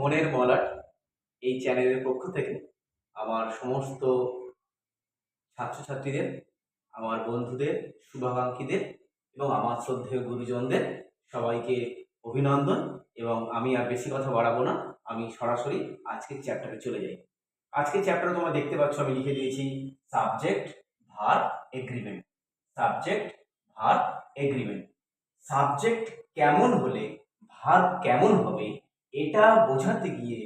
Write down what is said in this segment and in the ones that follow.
মনের মলাট এই চ্যানেলের পক্ষ থেকে আমার সমস্ত ছাত্রছাত্রীদের, আমার বন্ধুদের, শুভাকাঙ্ক্ষীদের এবং আমার শ্রদ্ধেয় গুরুজনদের সবাইকে অভিনন্দন এবং আমি আর বেশি কথা বাড়াবো না। আমি সরাসরি আজকের চ্যাপ্টারে চলে যাই। আজকের চ্যাপ্টারে তোমরা দেখতে পাচ্ছ আমি লিখে দিয়েছি, subject, verb, agreement. Subject, verb, agreement. Subject কেমন হলে, ভার কেমন হবে এটা বোঝাতে গিয়ে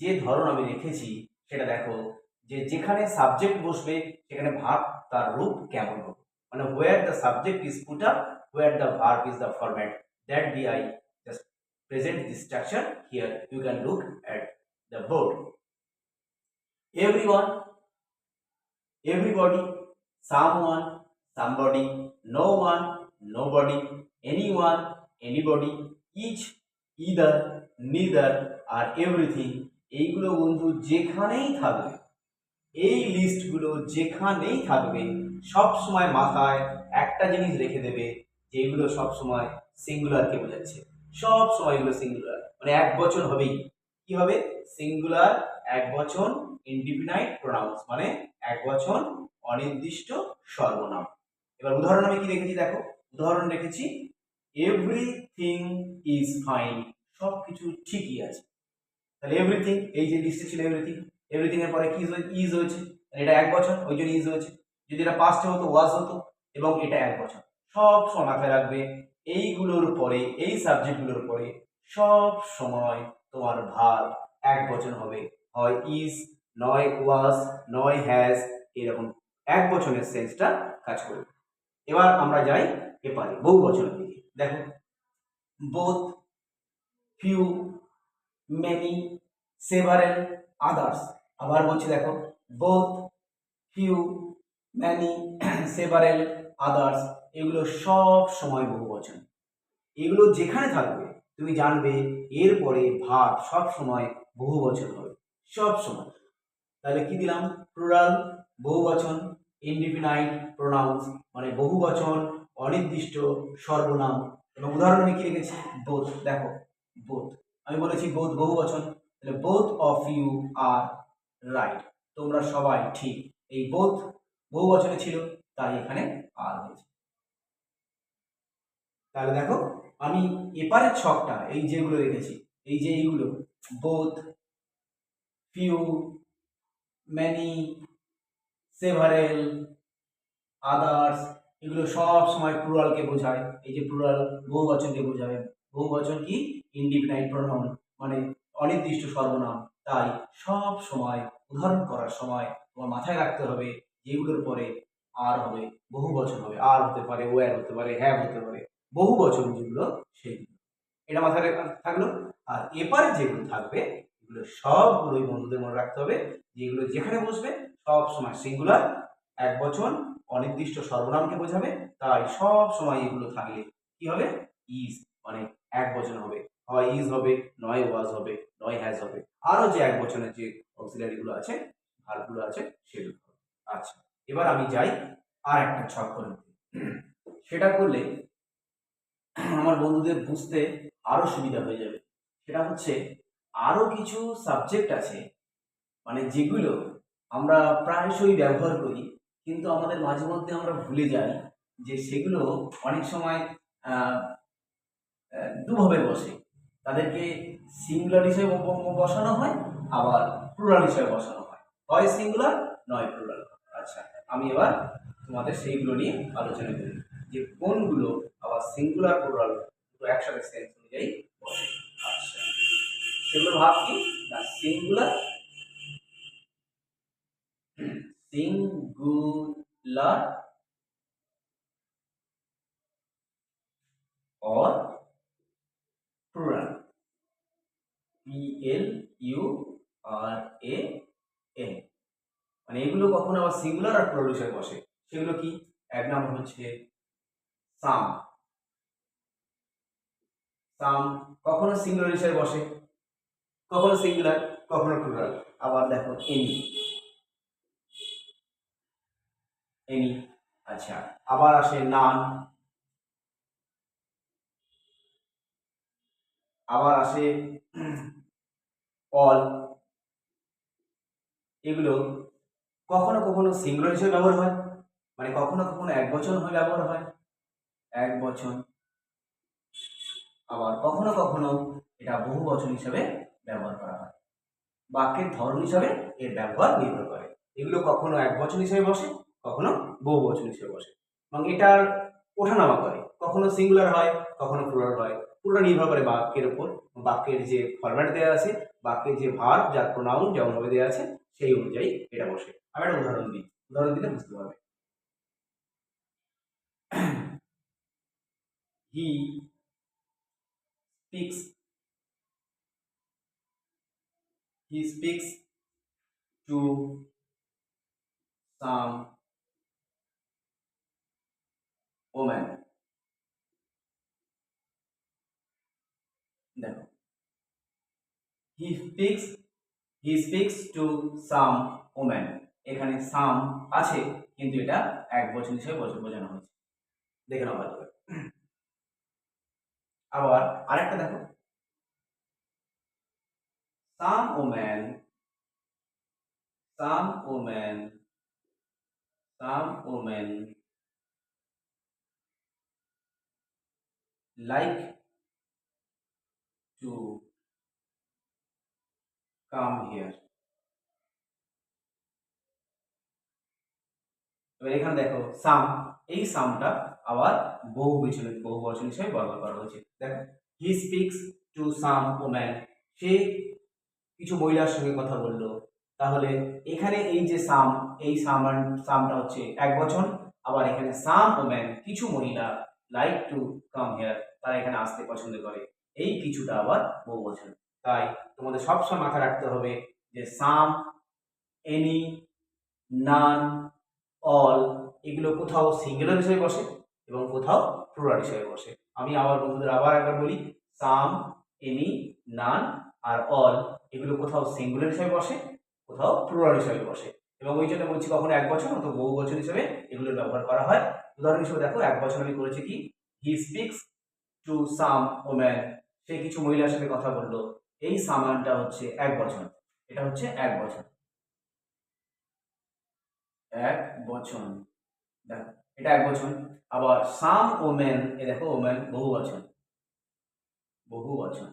যে ধরন আমি রেখেছি, সেটা দেখো যে যেখানে সাবজেক্ট বসবে, সেখানে ভার্ব তার রূপ কেমন হবে? মানে where the subject is put up where the verb is the format that be I just present the structure here you can look at the board everyone, everybody, someone, somebody, no one, nobody, anyone, anybody, each, either neither আর everything এইগুলো বন্ধু যেখানেই থাকবে, এই লিস্টগুলো যেখানেই থাকবে সব সময় মাথায় একটা জিনিস রেখে দেবে যেগুলো সব সময় সিঙ্গুলারকে বোঝাচ্ছে। সব সময় এগুলো সিঙ্গুলার মানে এক বচন হবেই। কি হবে? সিঙ্গুলার এক বচন ইনডিফিনাইট প্রোনাউন্স মানে এক বচন অনির্দিষ্ট সর্বনাম। এবার উদাহরণ আমি কি রেখেছি দেখো? উদাহরণ রেখেছি এভরিথিং ইজ ফাইন সব কিছু ঠিকই আছে। তাহলে এভরিথিং এই যে লিস্টে ছিল এভরিথিং এভরিথিং এর পরে কি ইজ হয়েছে এটা এক বছর, ওই জন্য ইজ হয়েছে। যদি এটা পাস্টে হতো ওয়াজ হতো, এবং এটা এক বছর। সব সময় মাথায় রাখবে এইগুলোর পরে, এই সাবজেক্টগুলোর পরে, সব সময় তোমার ভার এক বছর হবে। হয় ইজ নয় ওয়াজ নয় হ্যাজ এরকম এক বছরের সেন্সটা কাজ করবে। এবার আমরা যাই এপারে বহু বচনের দিকে। দেখো both few many several others আবার বলছি দেখো both few many several others এগুলো সব সময় বহু বচন। এগুলো যেখানে থাকবে, তুমি জানবে, এরপরে ভাব সব সময় বহু বচন হবে। সব সময়। তাহলে কি দিলাম? প্লুরাল বহু বচন ইনডিফিনাইট প্রোনাউন্স মানে বহু বচন, অনির্দিষ্ট, সর্বনাম, এবং উদাহরণ আমি কি রেখেছি? বোধ দেখো বোধ আমি বলেছি বোধ বহু বচন। তাহলে both of you are right তোমরা সবাই ঠিক। এই বোধ বহু বচনে ছিল, তাই এখানে আর হয়েছে। তাহলে দেখো, আমি এপারের ছকটা, এই যেগুলো রেখেছি, এই যে এইগুলো both few many several others এগুলো সব সময় প্লুরালকে বোঝায়। এই যে প্লুরাল বহু বচনকে বোঝায় বহু বচন কি? ইনডিফিনাইট প্রোনাউন মানে অনির্দিষ্ট সর্বনাম, তাই সব সময় উদাহরণ করার সময় তোমার মাথায় রাখতে হবে যেগুলোর পরে আর হবে, বহু বছর হবে, আর হতে পারে ওয়ার হতে পারে হ্যাভ হতে পারে, বহু বছর যেগুলো সেগুলো। এটা মাথায় থাকল। আর এপারে যেগুলো থাকবে, এগুলো সবগুলোই বন্ধুদের মনে রাখতে হবে, যেগুলো যেখানে বসবে, সব সময় সিঙ্গুলার এক বছর অনির্দিষ্ট সর্বনামকে বোঝাবে, তাই সব সময় এগুলো থাকলে কি হবে? ইজ মানে এক বছর হবে। হয় ইজ হবে, নয় ওয়াজ হবে, নয় হ্যাজ হবে। আরও যে এক বচনের যে অক্সিলারিগুলো আছে ভার্বগুলো আছে, সেগুলো। আচ্ছা এবার আমি যাই আর একটা ছক করে সেটা করলে আমার বন্ধুদের বুঝতে আরও সুবিধা হয়ে যাবে। সেটা হচ্ছে আরও কিছু সাবজেক্ট আছে মানে যেগুলো আমরা প্রায়শই ব্যবহার করি, কিন্তু আমাদের মাঝে মধ্যে আমরা ভুলে যাই যে সেগুলো অনেক সময় দুভাবে বসে। তাদেরকে সিঙ্গুলার হিসেবে বসানো হয়, আবার প্লুরাল হিসেবে বসানো হয়। হয় সিঙ্গুলার নয় প্লুরাল আচ্ছা আমি এবার তোমাদের সেইগুলো নিয়ে আলোচনা করি। যে কোনগুলো আবার সিঙ্গুলার প্লুরাল দুটো একসাথে সেন্স অনুযায়ী বসে। আচ্ছা সেগুলো ভাব কি না singular singular or L U R A N মানে এগুলো কখন আবার সিঙ্গুলার আর হিসেবে বসে। সেগুলো কি? এক নাম্বার হচ্ছে সাম সাম কখনো সিঙ্গুলার হিসেবে বসে, কখনো সিঙ্গুলার কখনো প্লুরাল আবার দেখো এনি এনি আচ্ছা। আবার আসে নান আবার আসে অল এগুলো কখনো কখনো সিঙ্গুলার হিসেবে ব্যবহার হয়। মানে কখনো কখনো এক বচন হয়ে ব্যবহার হয়। এক বচন। আবার কখনো কখনো এটা বহু বচন হিসেবে ব্যবহার করা হয়। বাক্যের ধরন হিসাবে এর ব্যবহার নির্ভর করে। এগুলো কখনো এক বচন হিসেবে বসে, কখনো বহু বচন হিসেবে বসে। এবং এটার ওঠানামা করে। কখনো সিঙ্গুলার হয়, কখনো প্লুরাল হয়। পুরোটা নির্ভর করে বাক্যের উপর। বাক্যের যে ফরম্যাট দেওয়া আছে, বাক্যের যে ভার যার প্রোনাউন যেমনভাবে দেওয়া আছে, সেই অনুযায়ী এটা বসে। আমি একটা উদাহরণ দিই। উদাহরণ দিলে বুঝতে পারবে। He speaks he speaks to some woman দেখো he speaks he speaks to some woman এখানে সাম আছে কিন্তু এটা এক বচন হিসেবে বোঝ- বোঝানো হয়েছে দেখে নাও ভালো আবার আরেকটা দেখো some women some women some women like to come here. এবার এখানে দেখো সাম এই সামটা আবার বহু বচন বহু বচন হিসেবে ব্যবহার করা হয়েছে। দেখো he speaks to some woman সে কিছু মহিলার সঙ্গে কথা বলল। তাহলে এখানে এই যে সাম এই সামান সামটা হচ্ছে এক বচন, আবার এখানে সাম ওম্যান কিছু মহিলা লাইক টু কাম হেয়ার তারা এখানে আসতে পছন্দ করে। এই কিছুটা আবার বহু বচন। তাই তোমাদের সবসময় মাথায় রাখতে হবে যে সাম, এনি, নান, অল এগুলো কোথাও সিঙ্গুলার হিসেবে বসে এবং কোথাও প্লুরাল হিসেবে বসে। আমি আবার বন্ধুদের আবার একবার বলি, সাম, এনি, নান আর অল এগুলো কোথাও সিঙ্গুলার হিসেবে বসে, কোথাও প্লুরাল হিসেবে বসে। এবং ওই জন্য বলছি কখনো এক বছর অথবা বহু বছর হিসেবে এগুলোর ব্যবহার করা হয়। উদাহরণ হিসেবে দেখো, এক বছর আমি করেছি কি, he speaks to some woman. সে কিছু মহিলার সাথে কথা বলল এই সামানটা হচ্ছে এক বছর। এটা হচ্ছে এক বছর। এক বছর। দেখো, এটা এক বছর। আবার সাম ওমেন এ দেখো ওমেন, বহু বছর। বহু বছর।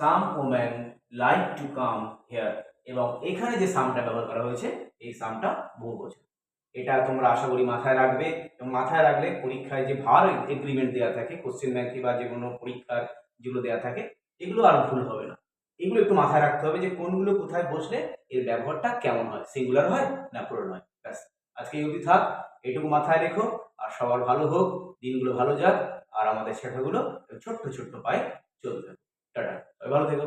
Some women like to come here. এবং এখানে যে সামটা ব্যবহার করা হয়েছে, এই সামটা বহু বছর। এটা তোমরা আশা করি মাথায় রাখবে। এবং মাথায় রাখলে পরীক্ষায় যে ভার এগ্রিমেন্ট দেওয়া থাকে কোশ্চেন ব্যাংকে বা যে কোনো পরীক্ষার যেগুলো দেওয়া থাকে, এগুলো আর ভুল হবে না। এগুলো একটু মাথায় রাখতে হবে যে কোনগুলো কোথায় বসলে এর ব্যবহারটা কেমন হয়, সিঙ্গুলার হয় না প্লুরাল হয়। ব্যাস, আজকে এই থাক, এটুকু মাথায় রেখো, আর সবার ভালো হোক, দিনগুলো ভালো যাক, আর আমাদের শেখাগুলো ছোট্ট ছোট্ট পায়ে চলতে। টাটা ভালো থেকো।